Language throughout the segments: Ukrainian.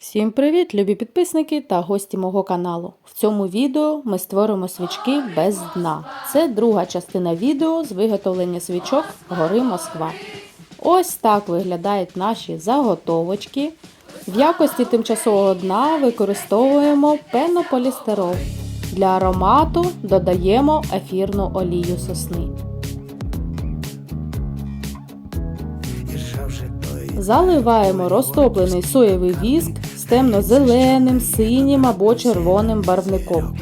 Всім привіт, любі підписники та гості мого каналу. В цьому відео ми створимо свічки без дна. Це друга частина відео з виготовлення свічок гори Москва. Ось так виглядають наші заготовочки. В якості тимчасового дна використовуємо пенополістирол. Для аромату додаємо ефірну олію сосни. Заливаємо розтоплений соєвий віск темно-зеленим, синім або червоним барвником.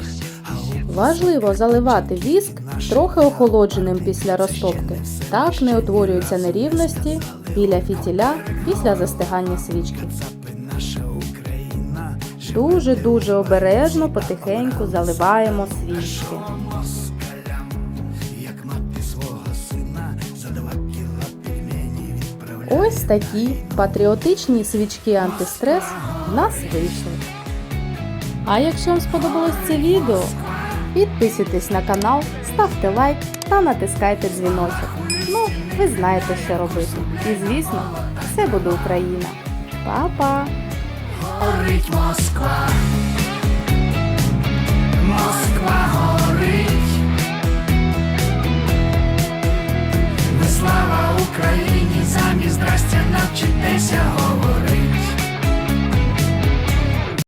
Важливо заливати віск трохи охолодженим після розтопки. Так не утворюються нерівності біля фітіля після застигання свічки. Дуже-дуже обережно потихеньку заливаємо свічки. Ось такі патріотичні свічки антистрес нас вийшли. А якщо вам сподобалось це відео, підписуйтесь на канал, ставте лайк та натискайте дзвіночок. Ну, ви знаєте, що робити. І звісно, все буде Україна. Па-па! Москва. Москва